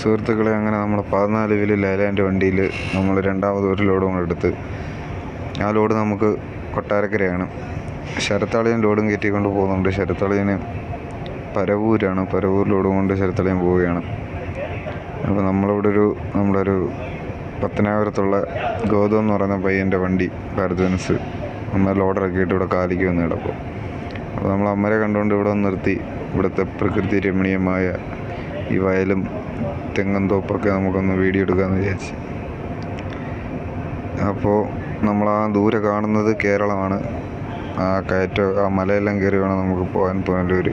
സുഹൃത്തുക്കളെ അങ്ങനെ നമ്മൾ പതിനാല് വീൽ ലൈലാൻഡ് വണ്ടിയിൽ നമ്മൾ രണ്ടാമത് ഒരു ലോഡും കൂടെ എടുത്ത്. ആ ലോഡ് നമുക്ക് കൊട്ടാരക്കരയാണ്. ശരത്താളിയൻ ലോഡും കയറ്റിക്കൊണ്ട് പോകുന്നുണ്ട്. ശരത്താളിയന് പരവൂരാണ്. പരവൂർ ലോഡും കൊണ്ട് ശരത്താളിയൻ പോവുകയാണ്. അപ്പോൾ നമ്മളിവിടെ ഒരു നമ്മുടെ ഒരു പത്തനാപുരത്തുള്ള ഗൗതം എന്ന് പറയുന്ന പയ്യന്റെ വണ്ടി ഭാരത് ബെൻസ് നമ്മൾ ലോഡറൊക്കെ ഇട്ട് ഇവിടെ കാലിക്ക് വന്ന് കിടക്കും അപ്പോൾ നമ്മൾ അമ്മരെ കണ്ടുകൊണ്ട് ഇവിടെ നിർത്തി. ഇവിടുത്തെ പ്രകൃതി രമണീയമായ ഈ വയലും തെങ്ങും തോപ്പൊക്കെ നമുക്കൊന്ന് വീഡിയോ എടുക്കാമെന്ന് വിചാരിച്ച്. അപ്പോൾ നമ്മൾ ആ ദൂരെ കാണുന്നത് കേരളമാണ്. ആ കയറ്റ ആ മലയെല്ലാം കയറി വേണം നമുക്ക് പോകാൻ പുനലൂർ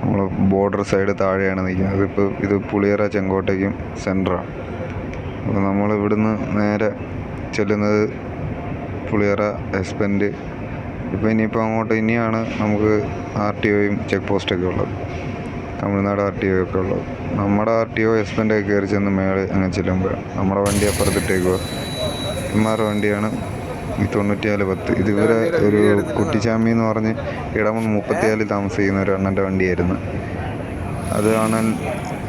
നമ്മൾ ബോർഡർ സൈഡ് താഴെയാണ് നിൽക്കുന്നത്. ഇപ്പോൾ ഇത് പുളിയറ ചെങ്കോട്ടയ്ക്കും സെന്ററാണ് അപ്പോൾ നമ്മൾ ഇവിടുന്ന് നേരെ ചെല്ലുന്നത് പുളിയറ എസ്പെൻഡ് ഇപ്പോൾ ഇനിയിപ്പോൾ അങ്ങോട്ട് ഇനിയാണ് നമുക്ക് ആർ ടി ഒയും ചെക്ക് പോസ്റ്റൊക്കെ ഉള്ളത്. തമിഴ്നാട് ആർ ടി ഒക്കെ ഉള്ളത്. നമ്മുടെ ആർ ടി ഒ എസ്പെൻഡൊക്കെ കയറി ചെന്ന് മേളിൽ അങ്ങനെ ചെല്ലുമ്പോഴാണ് നമ്മുടെ വണ്ടി അപ്പുറത്തിട്ടേക്ക് എമ്മാരുടെ വണ്ടിയാണ് ഈ തൊണ്ണൂറ്റിനാല് പത്ത്. ഇതുവരെ ഒരു കുട്ടിച്ചാമി എന്ന് പറഞ്ഞ് ഇടമൺ മുപ്പത്തിനാലിൽ താമസിക്കുന്ന ഒരു അണ്ണന്റെ വണ്ടിയായിരുന്നു. അത് അണ്ണൻ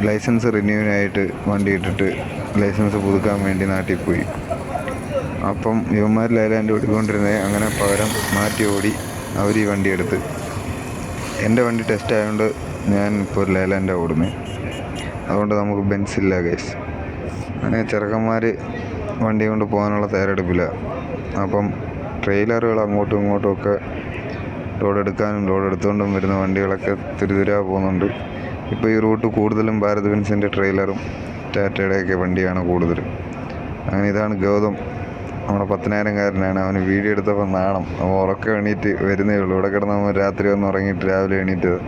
ലൈസൻസ് റിന്യൂവിനായിട്ട് വണ്ടി ഇട്ടിട്ട് ലൈസൻസ് പുതുക്കാൻ വേണ്ടി നാട്ടിൽ പോയി. അപ്പം ഇവന്മാർ ലൈലാൻഡ് ഓടിക്കൊണ്ടിരുന്നത് അങ്ങനെ പകരം മാറ്റി ഓടി അവർ ഈ വണ്ടി എടുത്ത്. എന്റെ വണ്ടി ടെസ്റ്റ് ആയതുകൊണ്ട് ഞാൻ ഇപ്പോൾ ഒരു ലൈലാൻഡാണ് ഓടുന്നത് അതുകൊണ്ട് നമുക്ക് ബെൻസില്ല ഗൈസ് അങ്ങനെ ചെറുക്കന്മാർ വണ്ടി കൊണ്ട് പോകാനുള്ള തയ്യാറെടുപ്പില്ല. അപ്പം ട്രെയിലറുകൾ അങ്ങോട്ടും ഇങ്ങോട്ടും ഒക്കെ ലോഡ് എടുക്കാനും ലോഡ് എടുത്തുകൊണ്ടും വരുന്ന വണ്ടികളൊക്കെ തിരിതിരാ പോകുന്നുണ്ട്. ഇപ്പോൾ ഈ റൂട്ട് കൂടുതലും ഭാരത് ബെൻസിന്റെ ട്രെയിലറും ടാറ്റയുടെയൊക്കെ വണ്ടിയാണ് കൂടുതലും അങ്ങനെ ഇതാണ് ഗൗതം. നമ്മുടെ പത്തിനായിരംകാരനാണ്. അവന് വീഡിയോ എടുത്തപ്പോൾ നാണം. അവൻ ഉറക്കം എണീറ്റ് വരുന്നേ ഉള്ളൂ. ഇവിടെ കിടന്ന് രാത്രി ഒന്ന് ഉറങ്ങിയിട്ട് രാവിലെ എണീറ്റത്.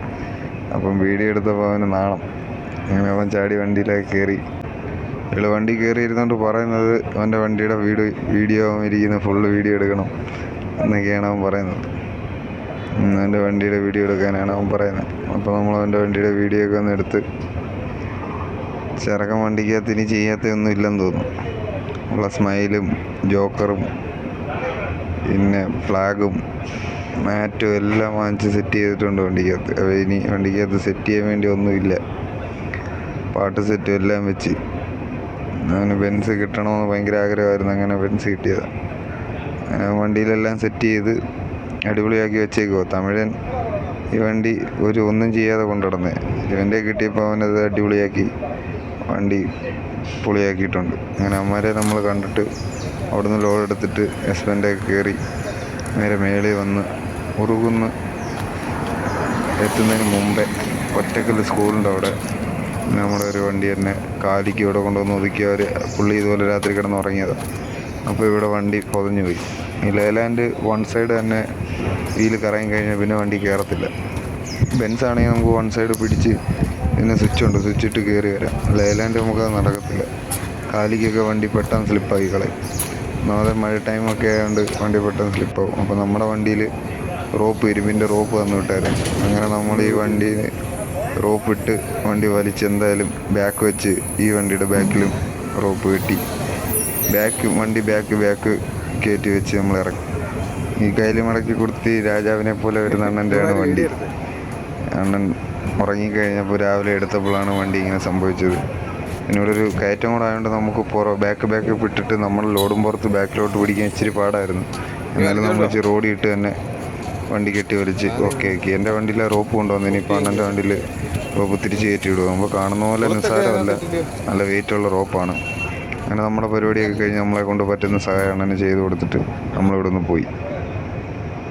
അപ്പം വീഡിയോ എടുത്തപ്പോൾ അവന് നാണം. അങ്ങനെ അവൻ ചാടി വണ്ടിയിലേക്ക് കയറി ഇയാൾ വണ്ടി കയറി ഇരുന്നുകൊണ്ട് പറയുന്നത് അവന്റെ വണ്ടിയുടെ വീഡിയോ വീഡിയോ ഇരിക്കുന്ന ഫുള്ള് വീഡിയോ എടുക്കണം എന്നൊക്കെയാണ് അവൻ പറയുന്നത്. അവന്റെ വണ്ടിയുടെ വീഡിയോ എടുക്കാനാണ് അവൻ പറയുന്നത്. അപ്പോൾ നമ്മൾ അവന്റെ വണ്ടിയുടെ വീഡിയോ ഒക്കെ ഒന്ന് എടുത്ത് ചെറുക്കൻ വണ്ടിക്കകത്ത് ഇനി ചെയ്യാത്തൊന്നും ഇല്ലെന്ന് തോന്നുന്നു. ഉള്ള സ്മൈലും ജോക്കറും പിന്നെ ഫ്ലാഗും മാറ്റും എല്ലാം വാങ്ങിച്ച് സെറ്റ് ചെയ്തിട്ടുണ്ട് വണ്ടിക്കകത്ത്. ഇനി വണ്ടിക്കകത്ത് സെറ്റ് ചെയ്യാൻ വേണ്ടി ഒന്നുമില്ല. പാട്ട് സെറ്റും എല്ലാം വെച്ച്. അങ്ങനെ ബെൻസ് കിട്ടണമെന്ന് ഭയങ്കര ആഗ്രഹമായിരുന്നു. അങ്ങനെ ബെൻസ് കിട്ടിയതാണ് അങ്ങനെ വണ്ടിയിലെല്ലാം സെറ്റ് ചെയ്ത് അടിപൊളിയാക്കി വെച്ചേക്കുമോ തമിഴൻ ഈ വണ്ടി ഒരു ഒന്നും ചെയ്യാതെ കൊണ്ടുനടന്നേ. ഇവന്റെ കിട്ടിയപ്പോൾ അവനത് അടിപൊളിയാക്കി വണ്ടി പൊളിയാക്കിയിട്ടുണ്ട്. അങ്ങനെ അമ്മമാരെ നമ്മൾ കണ്ടിട്ട് അവിടുന്ന് ലോഡ് എടുത്തിട്ട് ഹസ്ബൻഡൊക്കെ കയറി നേരെ മേളിൽ വന്ന് ഉറുകുന്ന് എത്തുന്നതിന് മുമ്പേ ഒറ്റക്കൽ സ്കൂളിന്റെ അവിടെ നമ്മുടെ ഒരു വണ്ടി തന്നെ കാലിക്ക് ഇവിടെ കൊണ്ടുവന്ന് ഒതുക്കി അവർ പുള്ളി ഇതുപോലെ രാത്രി കിടന്ന് ഉറങ്ങിയതാണ് അപ്പോൾ ഇവിടെ വണ്ടി പൊതഞ്ഞു പോയി. ഈ ലേലാൻഡ് വൺ സൈഡ് തന്നെ വീൽ കറങ്ങി കഴിഞ്ഞാൽ പിന്നെ വണ്ടി കയറത്തില്ല. ബെൻസ് ആണെങ്കിൽ നമുക്ക് വൺ സൈഡ് പിടിച്ച് പിന്നെ സ്വിച്ച് ഉണ്ട്. സ്വിച്ച് ഇട്ട് കയറി വരാം. ലേലാൻഡ് നമുക്കത് നടക്കത്തില്ല. കാലിക്കൊക്കെ വണ്ടി പെട്ടെന്ന് സ്ലിപ്പായി കളയും. ഒന്നാമതെ മഴ ടൈമൊക്കെ ആയതുകൊണ്ട് വണ്ടി പെട്ടെന്ന് സ്ലിപ്പാവും. അപ്പോൾ നമ്മുടെ വണ്ടിയിൽ റോപ്പ് ഇരുമ്പിന്റെ റോപ്പ് തന്നു വിട്ടായിരുന്നു അങ്ങനെ നമ്മൾ ഈ വണ്ടി റോപ്പ് ഇട്ട് വണ്ടി വലിച്ച് എന്തായാലും ബാക്ക് വെച്ച് ഈ വണ്ടിയുടെ ബാക്കിലും റോപ്പ് കെട്ടി. ബാക്ക് വണ്ടി ബാക്ക് ബാക്ക് കയറ്റി വെച്ച് നമ്മൾ ഇറക്കി ഈ കയ്യിൽ മടക്കി കൊടുത്ത് രാജാവിനെ പോലെ വരുന്ന അണ്ണന്റെയാണ് വണ്ടി. അണ്ണൻ ഉറങ്ങിക്കഴിഞ്ഞപ്പോൾ രാവിലെ എടുത്തപ്പോഴാണ് വണ്ടി ഇങ്ങനെ സംഭവിച്ചത്. എന്നോട് ഒരു കയറ്റം കൂടെ ആയതുകൊണ്ട് നമുക്ക് പുറ ബാക്ക് ബാക്ക് ഇട്ടിട്ട് നമ്മൾ ലോഡും പുറത്ത് ബാക്കിലോട്ട് പിടിക്കാൻ ഇച്ചിരി പാടായിരുന്നു. എന്നാലും നമ്മൾ ഇച്ചിരി റോഡിൽ ഇട്ട് തന്നെ വണ്ടി കെട്ടി വലിച്ച് ഓക്കെ ഓക്കെ. എന്റെ വണ്ടിയിലെ റോപ്പ് കൊണ്ടുവന്നു ഇനിയിപ്പോൾ അണ്ണന്റെ വണ്ടിയിൽ റോപ്പ് തിരിച്ച് കയറ്റി വിടുക നമ്മൾ കാണുന്ന പോലെ നിസ്സാരമല്ല. നല്ല വെയിറ്റ് ഉള്ള റോപ്പാണ്. അങ്ങനെ നമ്മുടെ പരിപാടിയൊക്കെ കഴിഞ്ഞ് നമ്മളെ കൊണ്ട് പറ്റുന്ന സഹായം അണ്ണന് ചെയ്ത് കൊടുത്തിട്ട് നമ്മളിവിടെ നിന്ന് പോയി.